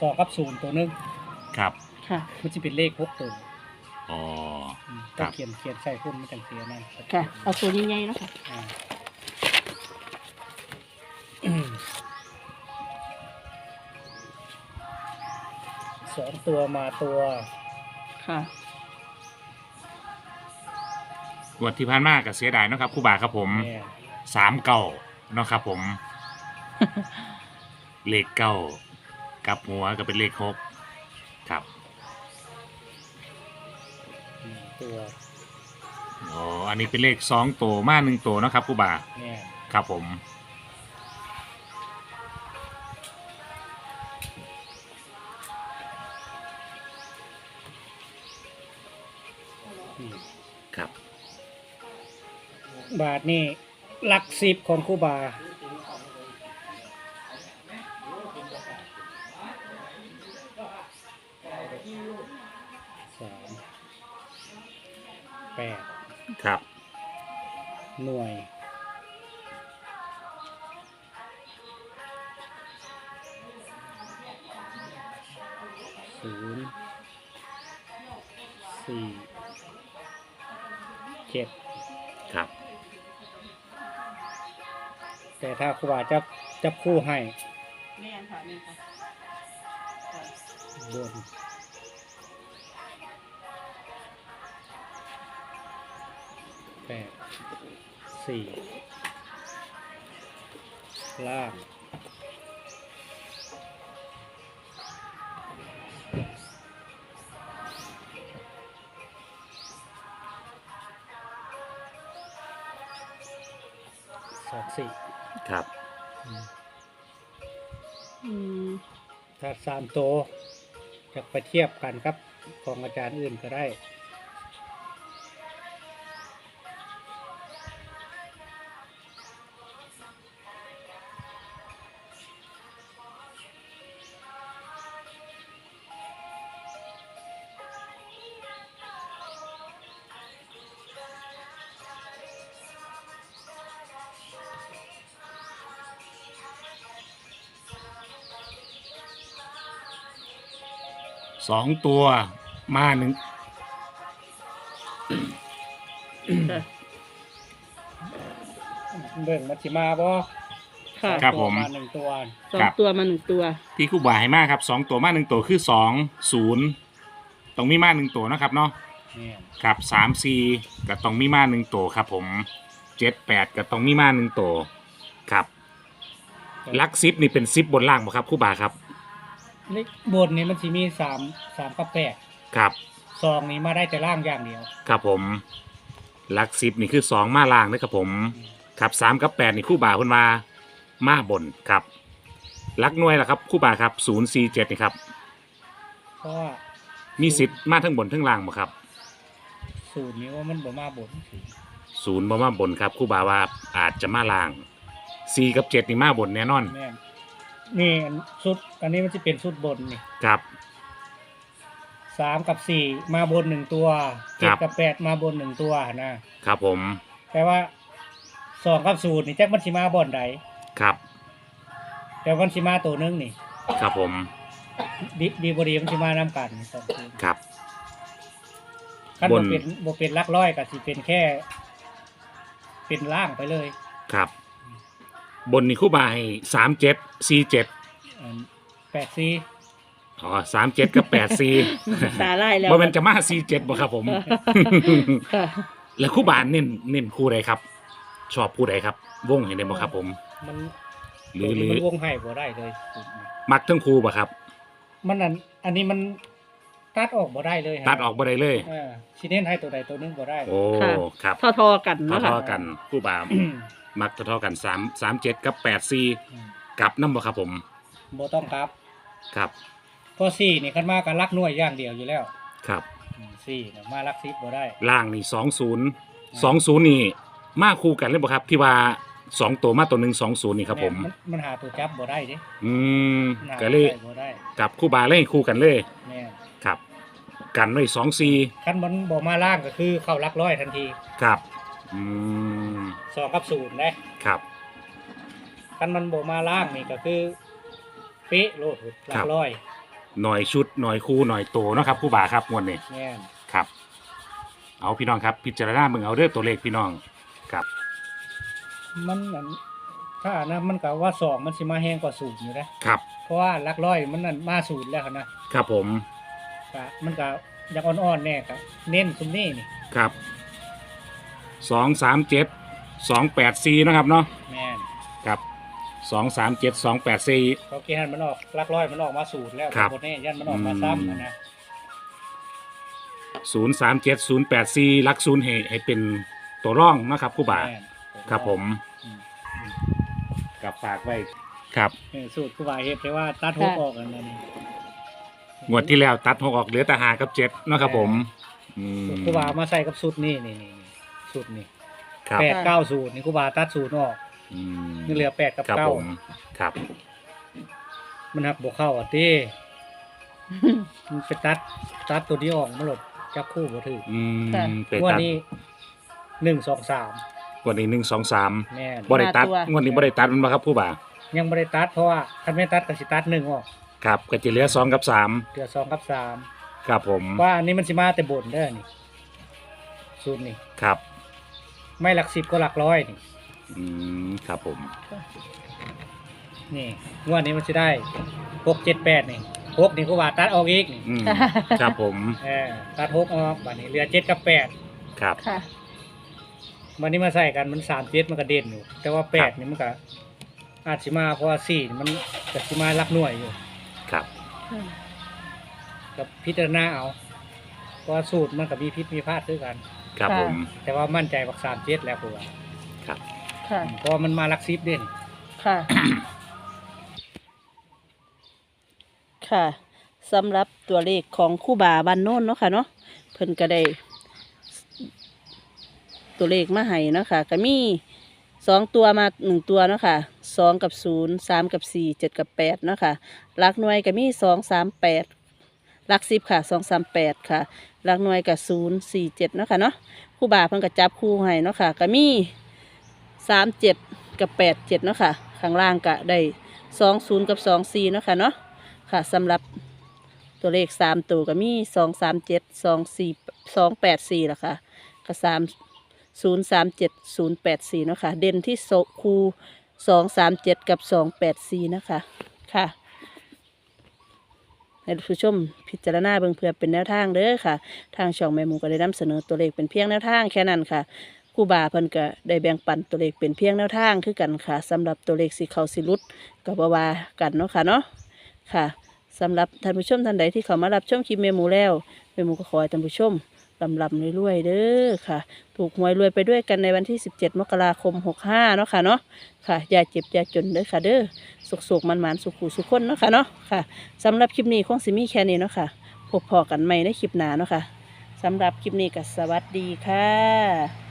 สองกับศูนย์ตัวหนึงครับ ค่ะ มันจะเป็นเลขหกตัวอ๋อ อืมครัต้อบงเขียนเขียนใส่ขึ้นไม่จังเสียนั่นค่ะ เอาตัวใหญ่ๆเนาะค่ะ อ่าอืมสองตัวมาตัวค่ะ งวดที่ผ่านมาก็เสียดายเนาะครับครูบาครับผมเนี่ยสามเก้าเนาะครับผม เลขเก้า กับหัวก็เป็นเลขหกครับหนึ่งตัวอ๋ออันนี้เป็นเลขสองตัวมาหนึ่งตัวเนาะครับครูบาเนี่ยครับผม อืมครับ บาทนี่หลักสิบของครูบา สามแปดครับ หน่วยศูนย์สี่เจ็ดครับ แต่ถ้าครูบาจะจะคู่ให้นี่ค่ะนี่ค่ะ บน แปดสี่ล่างสองสี่ครับอืมอืมถ้าสามโตวจะไปเทียบกันครับของอาจารย์อื่นก็ได้ สองตัวมาหนึ่งเบิ่งมัชิมาบ่ค่ะครับตัวผมมาหนึ่งตัวสองตัวมาหนึ่งตัว ที่ครูบาให้มากครับสองตัวมาหนึ่งตัวคือสองศูนย์ต้องมีมาหนึ่งตัวนะครับเนาะเนี่ยครับสามสี่ก็ต้องมีมาหนึ่งตัวครับผมเจ็ดแปดก็ต้องมีมาหนึ่งตัวครับลักซิปนี่เป็นซิปบนล่างบ่ครับครูบาครับ เลขบนนี้มันจะมีสามสามกับแปดครับซองนี้มาได้แต่ล่างอย่างเดียว ครับผมลักซิปนี่คือสองมาล่างนะครับผมครับสามกับแปดนี่ครู่บาเพิ่นมามาบนครับลักหน่วยล่ะครับครู่บาครับศูนย์สี่เจ็ดนี่ครับ เพราะว่ามีสิทธิ์มาทั้งบนทั้งล่างบ่ครับสูตรนี้ว่ามันบ่มาบนศูนย์บ่มาบนครับครู่บาว่าอาจจะมาล่างสี่กับเจ็ดนี่มาบนแน่นอน แม่น นี่อันสุด อันนี้มันจะเป็นสุดบนนี่ครับ สามกับสี่มาบนหนึ่งตัวคเจ็รัดบกับแปดมาบนหนึ่งตัวนะครับผม แต่ว่าสองกับศูนย์นี่แจ็คมันสิมาบนใดครับ แต่มันสิมาตัวหนึงนี่ ครับผม ดีดีบดีมันสิมานำกันสองตัวครับคันบบ่นเป็นบ่เป็นหลักร้อยก็สิเป็นแค่ เป็นล่างไปเลย ครับ บนนี่ครู่บาให้สามเจ็ดสี่เจ็ดแปดสี่อ๋อสามเจ็ดกับแปดสี่ตาไล่แล้วบ่แมันจะมาสี่เจ็ดบ่ครับผม ค่ะแล้วคู่บานเน้นเน้นคู่ใดครับ ชอบคู่ใดครับ วงเห็นได้บ่ครับผม มันหรือหตัวรืนี้อมันวงให้บ่ได้เลยสูตรนี้มักทั้งคู่บ่ครับ มันอันอันนี้มันตัดออกบ่ได้เลยฮะตัดออกบ่ได้เลยเออสิเน้นให้ตัวใดตัวหนึงบ่ได้โอ้ครับ ทอๆกันเนาะเท่าค่ะๆกันคู่บาอืม มักเท่าๆกันสามสามเจ็ดกับแปดสี่กลับน้ำบ่ครับผมบ่ต้องครับครับเพราะสี่นี่คันมากันลักหน่วยอย่างเดียวอยู่แล้วครับ อืมสี่เนี่ยมาลักซิบบ่ได้ล่างนี่สองศูนย์สองศูนย์นี่มาคู่กันเลยบ่ครับ ที่ว่าสองตัวมาตัวหนึ่งสองศูนย์นี่ครับผมนมันหาตัวจับบ่ได้เด้อืมมันหาก็เลยตัวได้บ่ได้กับคู่บาเลยคู่กันเลยแม่นครับ กันไว้สองสี่คันมันบ่มาล่างก็คือเข้าลักร้อยทันที ครับอืม สองกับศูนย์นะครับ คันมันบ่มาล่างนี่ก็คือเป๊ะโลดหลัครักบ ร้อยหน่อยชุดหน่อยคู่หน่อยโตเนาะครับครู่บาครับงวดนี้แม่นครับ เอาพี่น้องครับ พิจารณาเบิ่งเอาเด้อตัวเลขพี่น้องครับมันอันถ้าอันนะมันก็ว่าสองมันสิมาแห้งกว่าศูนย์อยู่นะครับเพราะว่าหลักร้อยมันนั่นมาศูนย์แล้วนะครับผมก็มันก็อยากอ่อนๆแน่ครับเน้นซุมนี้นี่ครับสองสามเจ็ด สองแปดสี่นะครับเนาะแม่นครับสองสามเจ็ดสองแปดสี่ เพราะกี้หันมันออกหลักร้อยมันออกมาศูนย์แล้วครับ นนี้ยันมันออกมาซ้ำอะนะศูนย์สามเจ็ดศูนย์แปดสี่ลักศูนย์ให้ให้เป็นตัวร่องนะครับครู่บาแม่นครับผมอืมกับฝากไว้ครับ เออสูตรครูบาเฮ็ดไปว่าตัดหกออกอันนั้นนี่งวดที่แล้วตัดหกออกเหลือแต่หากับเจ็ดเนาะครับผมอืมครูบามาใส่กับสูตรนี่นี่นี่นี่สูตรนี่ ครับแปดเก้าสูตรนี่ครูบาตัดสูตรออกอืมนี่เหลือแปดกับครับเก้าผมครับ มันหักบวกเข้าอะตีมันไปตัดตัดตัวนี้ออกมาหลดจับคู่บ่ถืออืมค่ะ เป็นงวดตัดนี้หนึ่งสองสามงวดนี้หนึ่งสองสามแม่นบริตัดห้าตัว งวดนี้บริตัดมันมาครับผู้บ่ายังไม่ได้ตัดเพราะว่าถ้าไม่ตัดก็สิตัดหนึ่งออกครับก็จะเหลือสองกับสามเหลือสองกับสามครับผมว่าอันนี้มันสิมาแต่บนเด้อนี่สูตรนี่ครับ ไม่หลักสิบก็หลักร้อยนี่อืมครับผมนี่งวดนี้มันจะได้หกเจ็ดแปดนี่หกนี่ก็ว่าตัดออกอีกนี่อืมครับผมเออตัดหกออกบัดนี้เหลือเจ็ดกับแปดครับ ค่ะ วันนี้มาใส่กันมันสามเจ็ดมันก็เด่นอยู่ แต่ว่าแปดนี่มันก็อาจสิมาเพราะว่าสี่มันก็สิมาลักหน่วยอยู่ครับ กับพิจารณาเอาเพราะว่าสูตรมันก็มีพิษมีพลาดด้วยกัน ครับค่ะผม แต่ว่ามั่นใจว่าสามเจ็ดแล้วผมว่าครับค่ะ เพราะว่ามันมาลักซิปเด่นค่ะ ค่ะสำหรับตัวเลขของคู่บาบันโน้นเนาะค่ะเนาะเพิ่นก็ได้ ตัวเลขมาให้เนาะค่ะก็มีสองตัวมาหนึ่งตัวเนาะค่ะสองกับศูนย์สามกับสี่เจ็ดกับแปดเนาะค่ะหลักหน่วยก็มีสองสามแปดห ลักสิบค่ะสองสามแปดค่ะหลักหน่วยกับศูนย์สี่เจ็ดเนาะค่ะเนาะคู่บาเพิ่นก็จับคู่ให้เนาะค่ะก็มีสามเจ็ดกับแปดเจ็ดเนาะค่ะข้างล่างก็ได้สองศูนย์กับสองสี่เนาะค่ะเนาะค่ะสำหรับตัวเลขสามตัวก็มีสองสามเจ็ดสองสี่สองแปดสี่ละค่ะก็สามศูนย์สามเจ็ดศูนย์แปดสี่เนาะค่ะเด่นที่โซคูสองสามเจ็ดกับสองแปดสี่นะคะค่ะ ให้ผู้ชมพิจารณาเบื้องเพื่อเป็นแนวทางเด้อค่ะ ทางช่องแม่หมูก็ได้นำเสนอตัวเลขเป็นเพียงแนวทางแค่นั้นค่ะครูบาเพิ่นก็ได้แบ่งปันตัวเลขเป็นเพียงแนวทางคือกันค่ะสำหรับตัวเลขสีเขาสีรุดกับบวากันเนาะค่ะเนาะค่ะสำหรับท่านผู้ชมท่านใดที่เขามารับชมคลิปแม่มูแล้วแม่มูก็ขอให้ท่านผู้ชม ลำลำรวยๆเด้อค่ะ ถูกหวยรวยไปด้วยกันในวันที่ 17 มกราคม 65 เนาะค่ะเนาะค่ะอย่าเจ็บอย่าจนเด้อค่ะเด้อสุกสุกมันมันสุขหูสุขคนเนาะค่ะเนาะค่ะสำหรับคลิปนี้คงสิมีแค่นี้เนาะค่ะพบพอกันใหม่ในคลิปหน้าเนาะค่ะสำหรับคลิปนี้ก็สวัสดีค่ะ